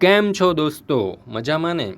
કેમ છો દોસ્તો? મજામાં ને?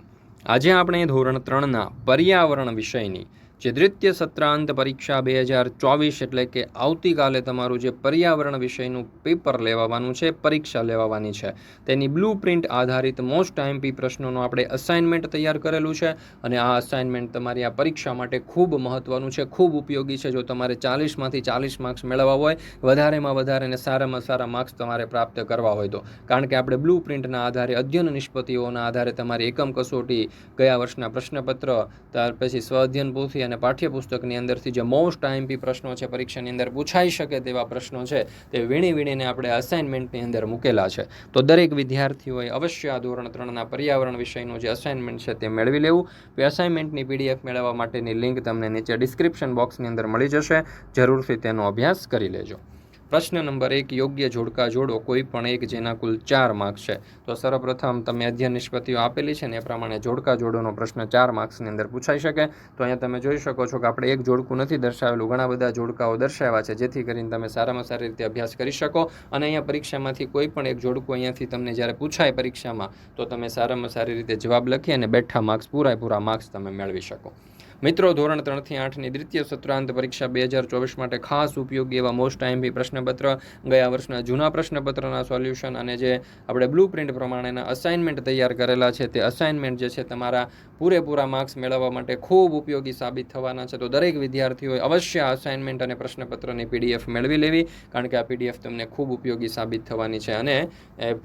આજે આપણે ધોરણ ત્રણના પર્યાવરણ વિષયની જે દ્વિતીય સત્રાંત પરીક્ષા બે હજાર ચોવીસ એટલે કે આવતીકાલે તમારું જે પર્યાવરણ વિષયનું પેપર લેવાવાનું છે, પરીક્ષા લેવાવાની છે. તેની બ્લુ પ્રિન્ટ આધારિત મોસ્ટ આઈએમપી પ્રશ્નોનું આપણે અસાઇનમેન્ટ તૈયાર કરેલું છે અને આ અસાઇનમેન્ટ તમારી આ પરીક્ષા માટે ખૂબ મહત્ત્વનું છે, ખૂબ ઉપયોગી છે. જો તમારે ચાલીસમાંથી ચાલીસ માર્ક્સ મેળવવા હોય, વધારેમાં વધારે અને સારામાં સારા માર્ક્સ તમારે પ્રાપ્ત કરવા હોય તો. કારણ કે આપણે બ્લુ પ્રિન્ટના આધારે અધ્યયન નિષ્પતિઓના આધારે તમારી એકમ કસોટી, ગયા વર્ષના પ્રશ્નપત્ર, ત્યાર પછી સ્વઅધ્યયન પોથી અને પાઠ્યપુસ્તકની અંદરથી જે મોસ્ટ આઈએમપી પ્રશ્નો છે, પરીક્ષાની અંદર પૂછાઈ શકે તેવા પ્રશ્નો છે, તે વીણી વીણીને આપણે અસાઇનમેન્ટની અંદર મૂકેલા છે. તો દરેક વિદ્યાર્થીઓએ અવશ્ય આ ધોરણ ત્રણના પર્યાવરણ વિષયનું જે અસાઇનમેન્ટ છે તે મેળવી લેવું. અસાઇનમેન્ટની પીડીએફ મેળવવા માટેની લિંક તમને નીચે ડિસ્ક્રિપ્શન બોક્સની અંદર મળી જશે. જરૂરથી તેનો અભ્યાસ કરી લેજો. પ્રશ્ન નંબર એક, યોગ્ય જોડકા જોડો કોઈ પણ એક જેના કુલ ચાર માર્ક્સ છે. તો સર્વપ્રથમ તમે અધ્યયન નિષ્પત્તિઓ આપેલી છે ને એ પ્રમાણે જોડકા જોડોનો પ્રશ્ન ચાર માર્ક્સની અંદર પૂછાઈ શકે. તો અહીંયા તમે જોઈ શકો છો કે આપણે એક જોડકું નથી દર્શાવેલું, ઘણા બધા જોડકાઓ દર્શાવ્યા છે, જેથી કરીને તમે સારામાં સારી રીતે અભ્યાસ કરી શકો. અને અહીંયા પરીક્ષામાંથી કોઈ પણ એક જોડકું અહીંયાથી તમને જ્યારે પૂછાય પરીક્ષામાં, તો તમે સારામાં સારી રીતે જવાબ લખી અને બેઠા માર્ક્સ પૂરેપૂરા માર્ક્સ તમે મેળવી શકો. મિત્રો, ધોરણ ત્રણથી આઠની દ્વિતીય સત્રાંત પરીક્ષા બે હજાર ચોવીસ માટે ખાસ ઉપયોગી એવા મોસ્ટ આઈએમપી પ્રશ્નપત્ર. ગયા વર્ષના જૂના પ્રશ્નપત્રના સોલ્યુશન અને જે આપણે બ્લુ પ્રિન્ટ પ્રમાણેના અસાઇનમેન્ટ તૈયાર કરેલા છે, તે અસાઇનમેન્ટ જે છે તમારા પૂરેપૂરા માર્ક્સ મેળવવા માટે ખૂબ ઉપયોગી સાબિત થવાના છે. તો દરેક વિદ્યાર્થીઓએ અવશ્ય અસાઇનમેન્ટ અને પ્રશ્નપત્રની પીડીએફ મેળવી લેવી, કારણ કે આ પીડીએફ તમને ખૂબ ઉપયોગી સાબિત થવાની છે. અને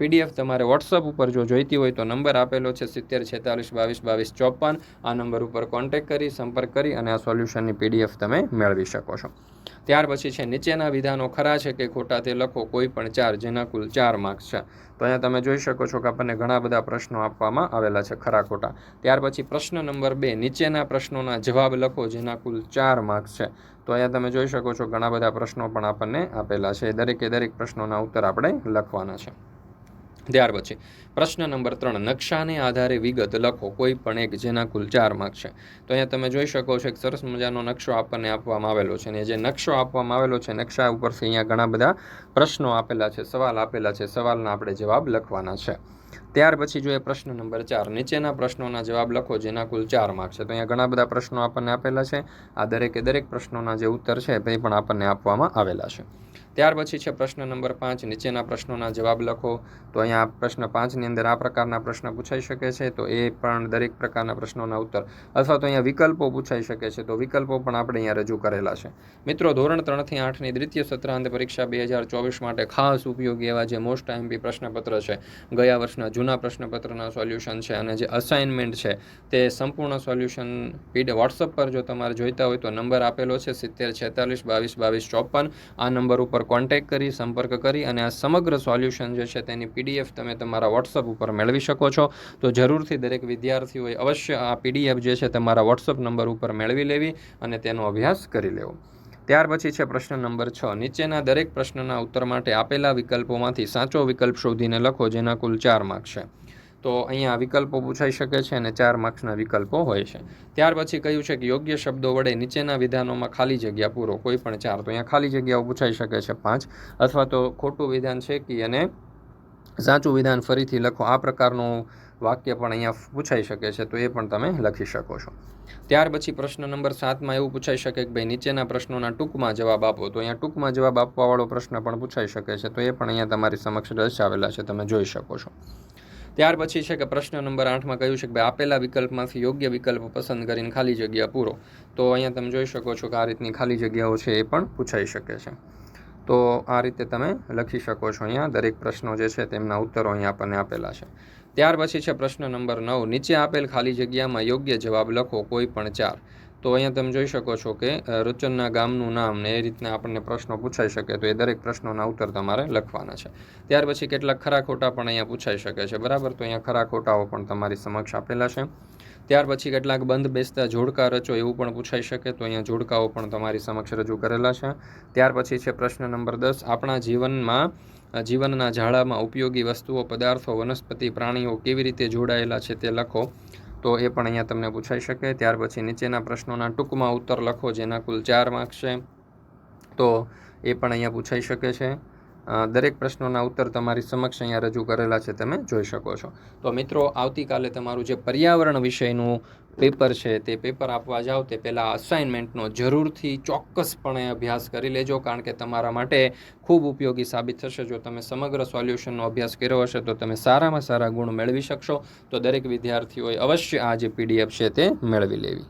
પીડીએફ તમારે વોટ્સઅપ ઉપર જો જોઈતી હોય તો નંબર આપેલો છે સિત્તેર છેતાલીસ બાવીસ બાવીસ ચોપન. આ નંબર ઉપર કોન્ટેક્ટ કરી સંપર્ક કરી અને આ સોલ્યુશનની પીડીએફ તમે મેળવી શકો છો. ત્યાર પછી છે, નીચેના વિધાનો ખરા છે કે ખોટા તે લખો, કોઈ પણ ચાર, જેના કુલ ચાર માર્ક્સ છે. તો અહીંયા તમે જોઈ શકો છો કે આપણને ઘણા બધા પ્રશ્નો આપવામાં આવેલા છે, ખરા ખોટા. ત્યાર પછી પ્રશ્ન નંબર બે, નીચેના પ્રશ્નોના જવાબ લખો, જેના કુલ ચાર માર્ક્સ છે. તો અહીંયા તમે જોઈ શકો છો, ઘણા બધા પ્રશ્નો પણ આપણને આપેલા છે. દરેકે દરેક પ્રશ્નોના ઉત્તર આપણે લખવાના છે. ત્યાર પછી પ્રશ્ન નંબર ત્રણ, નકશાને આધારે વિગત લખો, કોઈ પણ એક જેના કુલ ચાર માર્ક છે. તો અહીંયા તમે જોઈ શકો છો એક સરસ મજાનો નકશો આપણને આપવામાં આવેલો છે અને જે નકશો આપવામાં આવેલો છે નકશા ઉપરથી અહીંયા ઘણા બધા પ્રશ્નો આપેલા છે, સવાલ આપેલા છે, સવાલના આપણે જવાબ લખવાના છે. ત્યાર પછી જોઈએ પ્રશ્ન નંબર ચાર, નીચેના પ્રશ્નોના જવાબ લખો જેના કુલ ચાર માર્ક છે. તો અહીંયા ઘણા બધા પ્રશ્નો આપણને આપેલા છે. આ દરેકે દરેક પ્રશ્નોના જે ઉત્તર છે તે પણ આપણને આપવામાં આવેલા છે. ત્યાર પછી છે પ્રશ્ન નંબર પાંચ. નીચેના પ્રશ્નોના જવાબ લખો. તો અહીંયા પ્રશ્ન પાંચની અંદર આ પ્રકારના પ્રશ્ન પૂછાઈ શકે છે, તો એ પણ દરેક પ્રકારના પ્રશ્નોના ઉત્તર. અથવા તો અહીંયા વિકલ્પો પૂછાઈ શકે છે, તો વિકલ્પો પણ આપણે અહીંયા રજૂ કરેલા છે. મિત્રો, ધોરણ ત્રણથી આઠની દ્વિતીય સત્રાંત પરીક્ષા બે હજાર ચોવીસ માટે ખાસ ઉપયોગી એવા જે મોસ્ટ આઈએમપી પ્રશ્નપત્ર છે, ગયા વર્ષના જૂના પ્રશ્નપત્રના સોલ્યુશન છે અને જે અસાઇનમેન્ટ છે, તે સંપૂર્ણ સોલ્યુશન પીડ વોટ્સઅપ પર જો તમારે જોઈતા હોય તો નંબર આપેલો છે સિત્તેર છેતાલીસ બાવીસ બાવીસ ચોપન. આ નંબર ઉપર કોન્ટેક્ટ કરી, સંપર્ક કરી અને આ સમગ્ર સોલ્યુશન જે છે તેની પીડીએફ તમે તમારા વોટ્સઅપ ઉપર મેળવી શકો છો. તો જરૂરથી દરેક વિદ્યાર્થીઓએ અવશ્ય આ પીડીએફ જે છે તમારા વોટ્સઅપ નંબર ઉપર મેળવી લેવી અને તેનો અભ્યાસ કરી લેવો. ત્યાર પછી છે પ્રશ્ન નંબર છ. નીચેના દરેક પ્રશ્નના ઉત્તર માટે આપેલા વિકલ્પોમાંથી સાચો વિકલ્પ શોધીને લખો, જેના કુલ ચાર માર્ક છે. તો અહીંયા વિકલ્પો પૂછાઈ શકે છે અને ચાર માર્ક્સના વિકલ્પો હોય છે. ત્યાર પછી કહ્યું છે કે યોગ્ય શબ્દો વડે નીચેના વિધાનોમાં ખાલી જગ્યા પૂરો, કોઈ પણ ચાર. તો અહીંયા ખાલી જગ્યાઓ પૂછાઈ શકે છે પાંચ. અથવા તો ખોટું વિધાન છે કે અને સાચું વિધાન ફરીથી લખો. આ પ્રકારનું વાક્ય પણ અહીંયા પૂછાઈ શકે છે. તો એ પણ તમે લખી શકો છો. ત્યાર પછી પ્રશ્ન નંબર સાતમાં એવું પૂછાઈ શકે કે ભાઈ નીચેના પ્રશ્નોના ટૂંકમાં જવાબ આપો. તો અહીંયા ટૂંકમાં જવાબ આપવાવાળો પ્રશ્ન પણ પૂછાઈ શકે છે. તો એ પણ અહીંયા તમારી સમક્ષ દર્શાવેલા છે. તમે જોઈ શકો છો. ત્યાર પછી છે કે પ્રશ્ન નંબર આઠમાં કહ્યું છે કે ભાઈ, આપેલા વિકલ્પમાંથી યોગ્ય વિકલ્પ પસંદ કરીને ખાલી જગ્યા પૂરો. તો અહીંયા તમે જોઈ શકો છો કે આ રીતની ખાલી જગ્યાઓ છે એ પણ પૂછાઈ શકે છે. તો આ રીતે તમે લખી શકો છો અહીંયા દરેક પ્રશ્નો જે છે તેમના ઉત્તરો અહીંયા આપણને આપેલા છે. ત્યાર પછી છે પ્રશ્ન નંબર નવ. નીચે આપેલ ખાલી જગ્યામાં યોગ્ય જવાબ લખો કોઈ પણ ચાર. તો અહીંયા તમે જોઈ શકો છો કે રૂચનના ગામનું નામ ને એ રીતના આપણને પ્રશ્નો પૂછાઈ શકે તો એ દરેક પ્રશ્નોના ઉત્તર તમારે લખવાના છે. ત્યાર પછી કેટલાક ખરા ખોટા પણ અહીંયા પૂછાઈ શકે છે. બરાબર? તો અહીંયા ખરા ખોટાઓ પણ તમારી સમક્ષ આપેલા છે. ત્યાર પછી કેટલાક બંધ બેસતા જોડકા રચો એવું પણ પૂછાઈ શકે તો અહીંયા જોડકાઓ પણ તમારી સમક્ષ રજૂ કરેલા છે. ત્યાર પછી છે પ્રશ્ન નંબર દસ. આપણા જીવનમાં જીવનના ઝાડામાં ઉપયોગી વસ્તુઓ, પદાર્થો, વનસ્પતિ, પ્રાણીઓ કેવી રીતે જોડાયેલા છે તે લખો. તો એ પણ અહીંયા તમને પૂછાઈ શકે. ત્યાર પછી નીચેના પ્રશ્નોના ટૂંકમાં ઉત્તર લખો, જેના કુલ ચાર માર્ક્સ છે. તો એ પણ અહીંયા પૂછાઈ શકે છે. દરેક પ્રશ્નોના ઉત્તર તમારી સમક્ષ અહીંયા રજૂ કરેલા છે, તમે જોઈ શકો છો. તો મિત્રો, આવતીકાલે તમારું જે પર્યાવરણ વિષયનું પેપર છે, તે પેપર આપવા જાઓ, તે પહેલાં અસાઇનમેન્ટનો જરૂરથી ચોક્કસપણે અભ્યાસ કરી લેજો, કારણ કે તમારા માટે ખૂબ ઉપયોગી સાબિત થશે. જો તમે સમગ્ર સોલ્યુશનનો અભ્યાસ કર્યો હશે, તો તમે સારામાં સારા ગુણ મેળવી શકશો. તો દરેક વિદ્યાર્થીઓએ અવશ્ય આ જે પીડીએફ છે, તે મેળવી લેવી.